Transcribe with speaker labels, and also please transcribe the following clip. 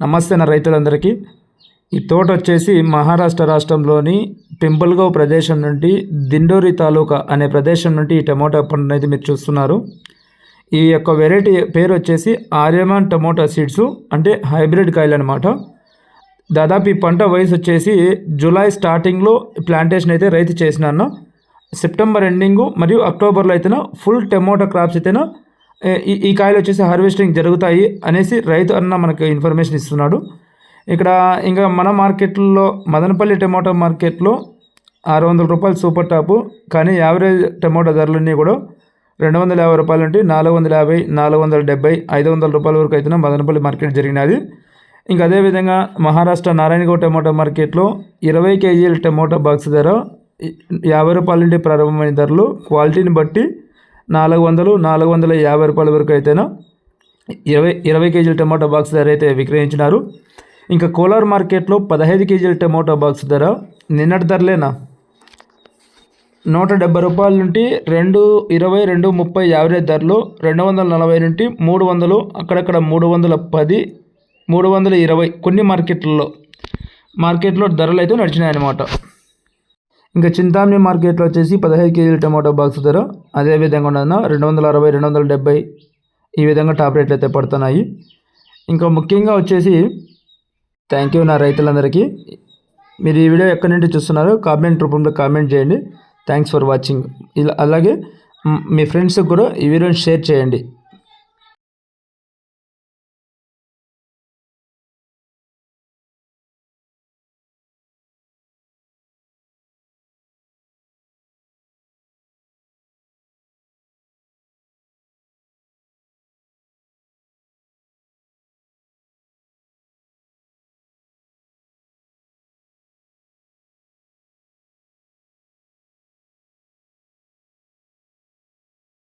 Speaker 1: నమస్తే నా రైతులందరికీ. ఈ తోట వచ్చేసి మహారాష్ట్ర రాష్ట్రంలోని పింపుల్గావ్ ప్రదేశం నుండి దిండోరి తాలూకా అనే ప్రదేశం నుండి ఈ టమోటా పండు అయితే మీరు చూస్తున్నారు. ఈ యొక్క వెరైటీ పేరు వచ్చేసి ఆర్యమాన్ టమోటా సీడ్స్ అంటే హైబ్రిడ్ కాయలు అనమాట దాదాపు ఈ పంట వయసు వచ్చేసి జూలై స్టార్టింగ్లో ప్లాంటేషన్ అయితే రైతు చేసినాను సెప్టెంబర్ ఎండింగ్ మరియు అక్టోబర్లో అయితేనా ఫుల్ టమోటా క్రాప్స్ అయితేనా ఈ ఈ కాయలు వచ్చేసి హార్వెస్టింగ్ జరుగుతాయి అనేసి రైతు అన్న మనకు ఇన్ఫర్మేషన్ ఇస్తున్నాడు. ఇక్కడ ఇంకా మన మార్కెట్లో మదనపల్లి టమాటో మార్కెట్లో ఆరు వందల రూపాయలు సూపర్ టాపు కానీ యావరేజ్ టమోటా ధరలన్నీ కూడా రెండు వందల యాభై రూపాయల నుండి నాలుగు వందల యాభై నాలుగు వందల డెబ్బై ఐదు వందల రూపాయల వరకు అయితే మదనపల్లి మార్కెట్ జరిగినది. ఇంకా అదేవిధంగా మహారాష్ట్ర నారాయణగౌడ్ టమాటో మార్కెట్లో ఇరవై కేజీల టమోటా బాక్స్ ధర యాభై రూపాయల నుండి ప్రారంభమైన ధరలు క్వాలిటీని బట్టి నాలుగు వందలు నాలుగు వందల యాభై రూపాయల వరకు అయితేనా ఇరవై ఇరవై కేజీల టమాటో బాక్స్ ధర అయితే విక్రయించినారు. ఇంకా కోలార్ మార్కెట్లో పదహైదు కేజీల టమాటో బాక్స్ ధర నిన్నటి ధరలేనా? నూట డెబ్బై రూపాయల నుండి రెండు ఇరవై రెండు ముప్పై యావరేజ్ ధరలు రెండు వందల నలభై నుండి మూడు వందలు అక్కడక్కడ మూడు వందల పది మూడు వందల ఇరవై కొన్ని మార్కెట్లలో మార్కెట్లో ధరలు అయితే నడిచినాయన్నమాట. ఇంకా చింతామణి మార్కెట్లో వచ్చేసి పదహైదు కేజీల టమాటో బాక్స్ ధర. అదే విధంగా ఉన్న రెండు వందల అరవై రెండు వందల డెబ్బై ఈ విధంగా టాప్ రేట్లు అయితే పడుతున్నాయి. ఇంకా ముఖ్యంగా వచ్చేసి థ్యాంక్ యూ నా రైతులందరికీ. మీరు ఈ వీడియో ఎక్కడి నుండి చూస్తున్నారో కామెంట్ రూపంలో కామెంట్ చేయండి. థ్యాంక్స్ ఫర్ వాచింగ్ ఇలా అలాగే మీ ఫ్రెండ్స్కి కూడా ఈ వీడియోని షేర్ చేయండి.